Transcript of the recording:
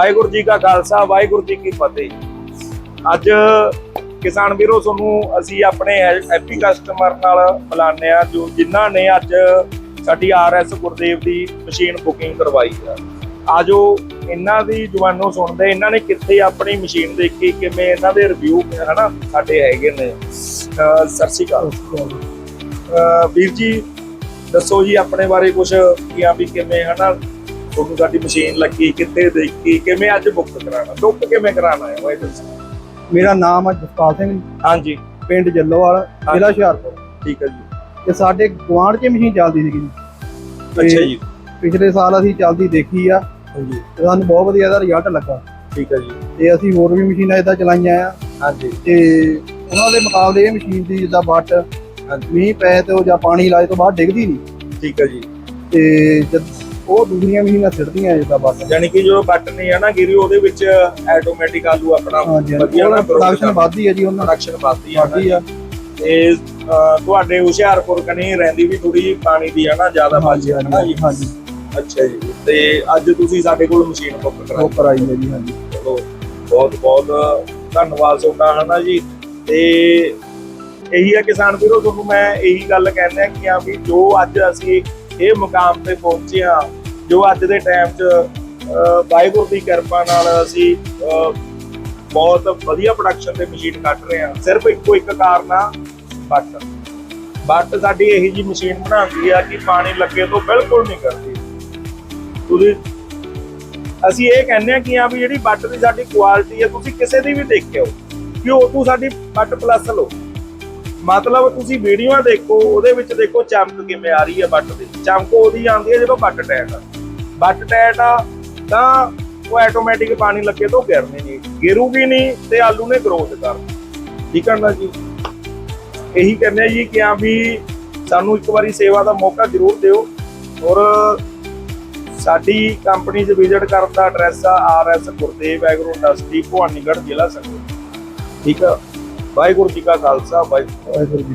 ਵਾਹਿਗੁਰੂ ਜੀ ਕਾ ਖਾਲਸਾ, ਵਾਹਿਗੁਰੂ ਜੀ ਕੀ ਫਤਿਹ। ਅੱਜ ਕਿਸਾਨ ਵੀਰੋ, ਤੁਹਾਨੂੰ ਅਸੀਂ ਆਪਣੇ ਹੈਪੀ ਕਸਟਮਰ ਨਾਲ ਮਿਲਾਨੇ ਆ ਜੋ ਜਿਨ੍ਹਾਂ ਨੇ ਅੱਜ ਸਾਡੀ ਆਰਐਸ ਗੁਰਦੇਵ ਦੀ ਮਸ਼ੀਨ ਬੁਕਿੰਗ ਕਰਵਾਈ ਆ। ਆਜੋ, ਇਹਨਾਂ ਦੀ ਜਵਾਨੋ ਸੁਣਦੇ ਇਹਨਾਂ ਨੇ ਕਿੱਥੇ ਆਪਣੀ ਮਸ਼ੀਨ ਦੇਖੀ, ਕਿਵੇਂ ਇਹਨਾਂ ਦੇ ਰਿਵਿਊ ਹਨਾ, ਸਾਡੇ ਹੈਗੇ ਨੇ। ਸਤਿ ਸ਼੍ਰੀ ਅਕਾਲ। ਵੀਰ ਜੀ, ਦੱਸੋ ਜੀ ਆਪਣੇ ਬਾਰੇ ਕੁਝ ਕੀ ਆ ਵੀ ਕਿਵੇਂ, ਹਨਾ ਤੁਹਾਨੂੰ ਸਾਡੀ ਮਸ਼ੀਨ ਲੱਗੀ ਕਿੱਥੇ ਦੇਖੀ ਕਿਵੇਂ ਅੱਜ ਬੁੱਕ ਕਰਾਣਾ ਬੁੱਕ ਕਿਵੇਂ ਕਰਾਣਾ ਹੈ ਉਹ ਇਹ ਦੱਸੋ। ਮੇਰਾ ਨਾਮ ਹੈ ਜਸਪਾਲ ਸਿੰਘ ਹਾਂਜੀ। ਪਿੰਡ ਜੱਲੋਵਾਲ ਜ਼ਿਲ੍ਹਾ ਹੁਸ਼ਿਆਰਪੁਰ। ਠੀਕ ਹੈ ਜੀ। ਤੇ ਸਾਡੇ ਗੁਆਂਢ 'ਚ ਮਸ਼ੀਨ ਚੱਲਦੀ ਸੀਗੀ ਜੀ। ਅੱਛਾ ਜੀ। ਪਿਛਲੇ ਸਾਲ ਅਸੀਂ ਚੱਲਦੀ ਦੇਖੀ ਆ ਹਾਂਜੀ। ਸਾਨੂੰ ਬਹੁਤ ਵਧੀਆ ਇਹਦਾ ਰਿਜ਼ਲਟ ਲੱਗਾ। ਠੀਕ ਹੈ ਜੀ। ਤੇ ਅਸੀਂ ਹੋਰ ਵੀ ਮਸ਼ੀਨਾਂ ਇਦਾਂ ਚਲਾਈਆਂ ਆ। ਹਾਂਜੀ। ਤੇ ਉਹਨਾਂ ਦੇ ਮੁਕਾਬਲੇ ਇਹ ਮਸ਼ੀਨ ਦੀ ਜਿੱਦਾਂ ਬੱਟ ਹਾਂਜੀ। ਮੀਂਹ ਪੈ ਤੇ ਉਹ ਜਾਂ ਪਾਣੀ ਲਾਏ ਤੋਂ ਬਾਅਦ ਡਿੱਗਦੀ ਨਹੀਂ। ਠੀਕ ਹੈ ਜੀ। ਤੇ ਜਦ ਉਹ ਦੂਸਰੀਆਂ ਮਸ਼ੀਨਾਂ ਸਿੱਟਦੀਆਂ ਜਿੱਦਾਂ ਬੱਟ ਯਾਨੀ ਕਿ ਜੋ ਬੱਟ ਨਹੀਂ ਹੈ ਨਾ ਗਿਰੀ ਉਹਦੇ ਵਿੱਚ ਆਟੋਮੈਟਿਕ ਆਲੂ ਆਪਣਾ ਵਧੀਆ ਨਾ ਪ੍ਰੋਡਕਸ਼ਨ ਵੱਧਦੀ ਹੈ ਜੀ ਉਹਨਾਂ ਪ੍ਰੋਡਕਸ਼ਨ ਵੱਧਦੀ ਹੈ ਵੱਧਦੀ ਆ। ਤੇ ਤੁਹਾਡੇ ਹੁਸ਼ਿਆਰਪੁਰ ਕਨੀ ਰਹਿੰਦੀ ਵੀ ਥੋੜੀ ਪਾਣੀ ਦੀ ਹੈ ਨਾ ਜ਼ਿਆਦਾ ਬਾਜੀ ਹੈ ਨਾ ਜੀ? ਹਾਂਜੀ। ਅੱਛਾ ਜੀ। ਤੇ ਅੱਜ ਤੁਸੀਂ ਸਾਡੇ ਕੋਲ ਮਸ਼ੀਨ ਬੁੱਕ ਕਰਾਈ। ਉਹ ਕਰਾਈ ਹੈ ਜੀ ਹਾਂਜੀ। ਚਲੋ ਬਹੁਤ ਬਹੁਤ ਧੰਨਵਾਦ ਤੁਹਾਡਾ ਹਨਾ ਜੀ। ਤੇ ਇਹੀ ਹੈ ਕਿਸਾਨ ਵੀਰੋ ਤੁਹਾਨੂੰ ਮੈਂ ਇਹੀ ਗੱਲ ਕਹਿੰਦਾ ਕਿ ਆ ਵੀ ਜੋ ਅੱਜ ਅਸੀਂ ਇਹ ਮੁਕਾਮ ਤੇ ਪਹੁੰਚੇ ਆ ਜੋ ਅੱਜ ਦੇ ਟਾਈਮ 'ਚ ਅਹ, ਵਾਹਿਗੁਰੂ ਦੀ ਕਿਰਪਾ ਨਾਲ ਅਸੀਂ ਅਹ, ਬਹੁਤ ਵਧੀਆ ਪ੍ਰੋਡਕਸ਼ਨ ਤੇ ਮਸ਼ੀਨ ਕੱਢ ਰਹੇ ਹਾਂ। ਸਿਰਫ ਇੱਕੋ ਇੱਕ ਕਾਰਨ ਆ ਬੱਟ ਬੱਟ ਸਾਡੀ ਇਹੀ ਜੀ ਮਸ਼ੀਨ ਬਣਾਉਂਦੀ ਆ ਕਿ ਪਾਣੀ ਲੱਗੇ ਤੋਂ ਬਿਲਕੁਲ ਨਹੀਂ ਕਰਦੀ। ਤੁਸੀਂ ਅਸੀਂ ਇਹ ਕਹਿੰਦੇ ਆ ਕਿ ਆ ਵੀ ਜਿਹੜੀ ਬੱਟ ਦੀ ਸਾਡੀ ਕੁਆਲਿਟੀ ਹੈ ਤੁਸੀਂ ਕਿਸੇ ਦੀ ਵੀ ਦੇਖਿਓ ਕਿ ਉਹ ਤੋਂ ਸਾਡੀ ਬੱਟ ਪਲੱਸ ਲਓ। ਮਤਲਬ ਤੁਸੀਂ ਵੀਡੀਓ ਦੇਖੋ ਉਹਦੇ ਵਿੱਚ ਦੇਖੋ ਚਮਕ ਕਿਵੇਂ ਆ ਰਹੀ ਹੈ ਬੱਟ ਦੀ। ਚਮਕ ਉਹਦੀ ਆਉਂਦੀ ਹੈ ਜਦੋਂ ਬੱਟ ਟੈਟ ਆ। ਬੱਟ ਟੈਟ ਆ ਤਾਂ ਉਹ ਆਟੋਮੈਟਿਕ ਪਾਣੀ ਲੱਗੇ ਤੋਂ ਗਿਰਨੇ ਨਹੀਂ। ਗਿਰੂਗੀ ਨਹੀਂ ਤੇ ਆਲੂ ਨੇ ਗਰੋਥ ਕਰਨੀ ਠੀਕ ਹੈ ਨਾ ਜੀ? ਇਹੀ ਕਹਿੰਦੇ ਆ ਜੀ ਕਿ ਆ ਵੀ ਸਾਨੂੰ ਇੱਕ ਵਾਰੀ ਸੇਵਾ ਦਾ ਮੌਕਾ ਜ਼ਰੂਰ ਦਿਓ। ਔਰ ਸਾਡੀ ਕੰਪਨੀ 'ਚ ਵਿਜ਼ਿਟ ਕਰਨ ਦਾ ਐਡਰੈਸ ਆ RS Gurdev agro industry Bhawanigarh ਜ਼ਿਲ੍ਹਾ ਸੰਗਰੂਰ। ਠੀਕ ਆ? ਵਾਹਿਗੁਰੂ ਜੀ ਕਾ ਖਾਲਸਾ ਵਾਹਿਗੁਰੂ ਵਾਹਿਗੁਰੂ ਜੀ